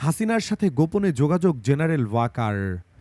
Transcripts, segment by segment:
হাসিনার সাথে গোপনে যোগাযোগ জেনারেল ওয়াকার।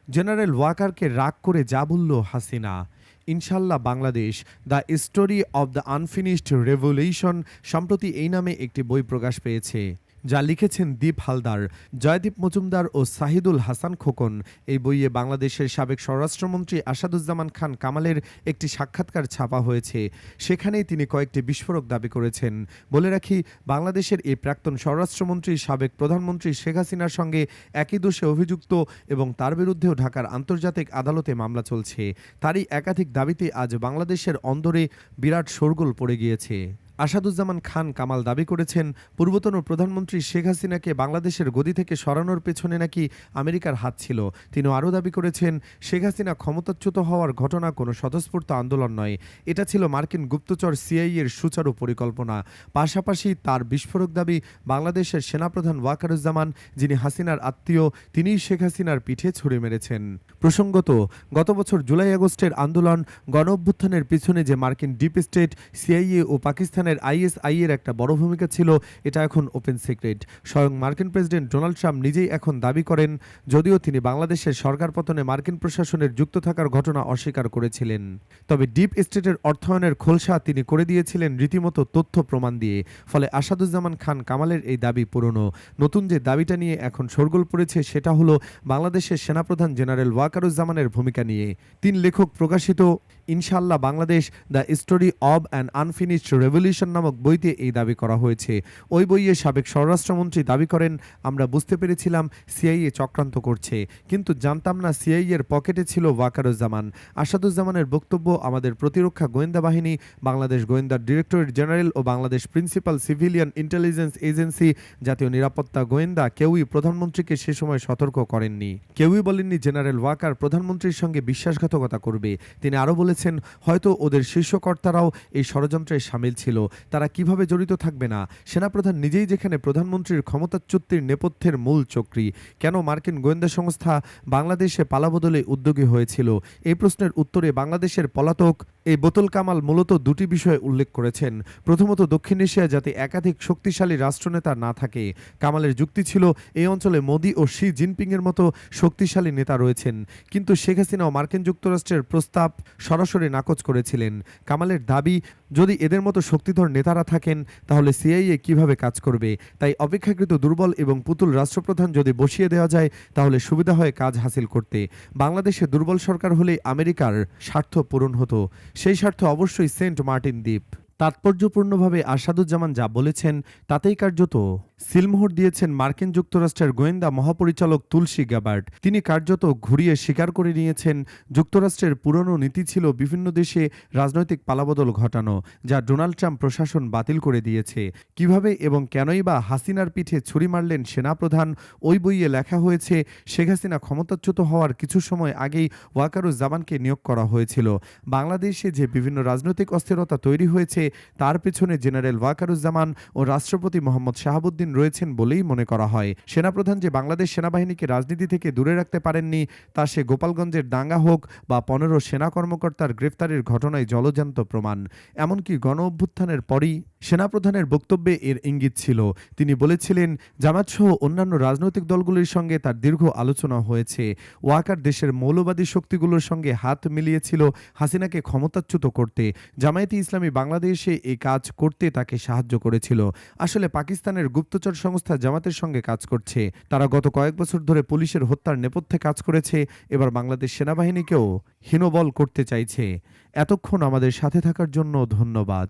জেনারেল ওয়াকারকে রাগ করে যা বলল হাসিনা। ইনশাল্লাহ Bangladesh, the story of the unfinished revolution, সম্প্রতি এই নামে একটি বই প্রকাশ পেয়েছে। যা লিখেছেন দীপ হালদার, জয়দীপ মজুমদার ও সাহিদুল হাসান খোকন। এই বইয়ে বাংলাদেশের সাবেক স্বরাষ্ট্রমন্ত্রী আসাদুজ্জামান খান কামালের একটি সাক্ষাৎকার ছাপা হয়েছে। সেখানেই তিনি কয়েকটি বিস্ফোরক দাবি করেছেন। বলে রাখি, বাংলাদেশের এই প্রাক্তন স্বরাষ্ট্রমন্ত্রী, সাবেক প্রধানমন্ত্রী শেখ হাসিনার সঙ্গে একই দোষে অভিযুক্ত এবং তার বিরুদ্ধেও ঢাকার আন্তর্জাতিক আদালতে মামলা চলছে। তারই একাধিক দাবিতে আজ বাংলাদেশের অন্দরে বিরাট শোরগোল পড়ে গিয়েছে। আসাদুজ্জামান খান কামাল দাবি করেছেন, পূর্বতন প্রধানমন্ত্রী শেখ হাসিনাকে বাংলাদেশের গদি থেকে সরানোর পেছনে নাকি আমেরিকার হাত ছিল। তিনি আরও দাবি করেছেন, শেখ হাসিনা ক্ষমতাচ্যুত হওয়ার ঘটনা কোনো স্বতঃস্ফূর্ত আন্দোলন নয়। এটা ছিল মার্কিন গুপ্তচর সিআই এর সুচারু পরিকল্পনা। পাশাপাশি তার বিস্ফোরক দাবি বাংলাদেশের সেনাপ্রধান ওয়াকারুজ্জামান, যিনি হাসিনার আত্মীয়, তিনিই শেখ হাসিনার পিঠে ছুড়ে মেরেছেন। প্রসঙ্গত, গত বছর জুলাই আগস্টের আন্দোলন গণ অভ্যুত্থানের পিছনে যে মার্কিন ডিপ স্টেট, সিআইএ ও পাকিস্তানের আইএসআই এর একটা বড় ভূমিকা ছিল, এটা এখন ওপেন সিক্রেট। স্বয়ং মার্কিন প্রেসিডেন্ট ডোনাল্ড ট্রাম্প নিজেই এখন দাবি করেন, যদিও তিনি বাংলাদেশের সরকার পতনে মার্কিন প্রশাসনের যুক্ত থাকার ঘটনা অস্বীকার করেছিলেন। তবে ডিপ স্টেটের অর্থায়নের খোলসা তিনি করে দিয়েছিলেন রীতিমতো তথ্য প্রমাণ দিয়ে, ফলে আসাদুজ্জামান খান কামালের এই দাবি পুরনো। নতুন যে দাবিটা নিয়ে এখন শোরগোল পড়েছে, সেটা হলো বাংলাদেশের সেনাপ্রধান জেনারেল ওয়াকারুজ্জামানের ভূমিকা নিয়ে। তিন লেখক প্রকাশিত ইনশাল্লাহ Bangladesh, the story of an unfinished revolution নামক বইতে এই দাবি করা হয়েছে। ওই বইয়ে সাবেক স্বরাষ্ট্রমন্ত্রী দাবি করেন, আমরা বুঝতে পেরেছিলাম সিআইএ চক্রান্ত করছে, কিন্তু জানতাম না সিআইএ এর পকেটে ছিল ওয়াকারুজ্জামান। আসাদুজ্জামানের বক্তব্য আমাদের প্রতিরক্ষা গোয়েন্দা বাহিনী, বাংলাদেশ গোয়েন্দা ডিরেক্টরেট জেনারেল ও Bangladesh principal civilian intelligence agency জাতীয় নিরাপত্তা গোয়েন্দা কেউই প্রধানমন্ত্রীকে সে সময় সতর্ক করেননি। কেউই বলেননি জেনারেল ওয়াকার প্রধানমন্ত্রীর সঙ্গে বিশ্বাসঘাতকতা করবে। তিনি আরও বলেছেন, হয়তো ওদের শীর্ষকর্তারাও এই ষড়যন্ত্রে সামিল ছিল। তারা কীভাবে জড়িত থাকবে না? সেনাপ্রধান নিজেই যেখানে প্রধানমন্ত্রীর ক্ষমতাচ্যুতির নেপথ্যের মূল চক্রী, কেন মার্কিন গোয়েন্দা সংস্থা বাংলাদেশে পালাবদলে উদ্যোগী হয়েছিল? এই প্রশ্নের উত্তরে বাংলাদেশের পলাতক এই বোতল কামাল মূলত দুটি বিষয়ে উল্লেখ করেছেন। প্রথমত, দক্ষিণ এশিয়ায় যাতে একাধিক শক্তিশালী রাষ্ট্রনেতা না থাকে, কামালের যুক্তি ছিল এই অঞ্চলে মোদি ও শি জিনপিংয়ের মতো শক্তিশালী নেতা রয়েছেন। কিন্তু শেখ হাসিনা ও মার্কিন যুক্তরাষ্ট্রের প্রস্তাব সরাসরি নাকচ করেছিলেন। কামালের দাবি যদি এদের মতো শক্তিধর নেতারা থাকেন, তাহলে সিআইএ কীভাবে কাজ করবে? তাই অপেক্ষাকৃত দুর্বল এবং পুতুল রাষ্ট্রপ্রধান যদি বসিয়ে দেওয়া যায়, তাহলে সুবিধা হয় কাজ হাসিল করতে। বাংলাদেশে দুর্বল সরকার হলে আমেরিকার স্বার্থ পূরণ হতো। সেই স্বার্থ অবশ্যই সেন্ট মার্টিন দ্বীপ। তাৎপর্যপূর্ণভাবে আসাদুজ্জামান যা বলেছেন, তাতেই কার্যত সিলমোহর দিয়েছেন মার্কিন যুক্তরাষ্ট্রের গোয়েন্দা মহাপরিচালক তুলসী গ্যাবার্ট তিনি কার্যত ঘুরিয়ে স্বীকার করে নিয়েছেন। যুক্তরাষ্ট্রের পুরনো নীতি ছিল বিভিন্ন দেশে রাজনৈতিক পালাবদল ঘটানো, যা ডোনাল্ড ট্রাম্প প্রশাসন বাতিল করে দিয়েছে। কীভাবে এবং কেনই বা হাসিনার পিঠে ছুরি মারলেন সেনাপ্রধান, ওই বইয়ে লেখা হয়েছে, শেখ হাসিনা ক্ষমতাচ্যুত হওয়ার কিছু সময় আগেই ওয়াকারুজ্জামানকে নিয়োগ করা হয়েছিল। বাংলাদেশে যে বিভিন্ন রাজনৈতিক অস্থিরতা তৈরি হয়েছে, তার পেছনে জেনারেল ওয়াকারুজ্জামান ও রাষ্ট্রপতি মোহাম্মদ শাহাবুদ্দিন রয়েছেন বলেই মনে করা হয়। সেনাপ্রধান যে বাংলাদেশ সেনাবাহিনীকে রাজনীতি থেকে দূরে রাখতে পারেননি, তা সে গোপালগঞ্জের দাঙ্গা হোক বা পনেরো সেনা কর্মকর্তার গ্রেফতারের ঘটনায় জলজান্ত প্রমাণ। এমনকি গণ অভ্যুত্থানের পরই সেনাপ্রধানের বক্তব্যে এর ইঙ্গিত ছিল। তিনি বলেছিলেন জামাতসহ অন্যান্য রাজনৈতিক দলগুলির সঙ্গে তার দীর্ঘ আলোচনা হয়েছে। ওয়াকার দেশের মৌলবাদী শক্তিগুলোর সঙ্গে হাত মিলিয়েছিল হাসিনাকে ক্ষমতাচ্যুত করতে। জামায়াতে ইসলামী বাংলাদেশে এই কাজ করতে তাকে সাহায্য করেছিল। আসলে পাকিস্তানের গুপ্তচর সংস্থা জামাতের সঙ্গে কাজ করছে। তারা গত কয়েক বছর ধরে পুলিশের হত্যার নেপথ্যে কাজ করেছে। এবার বাংলাদেশ সেনাবাহিনীকেও হীনবল করতে চাইছে। এতক্ষণ আমাদের সাথে থাকার জন্য ধন্যবাদ।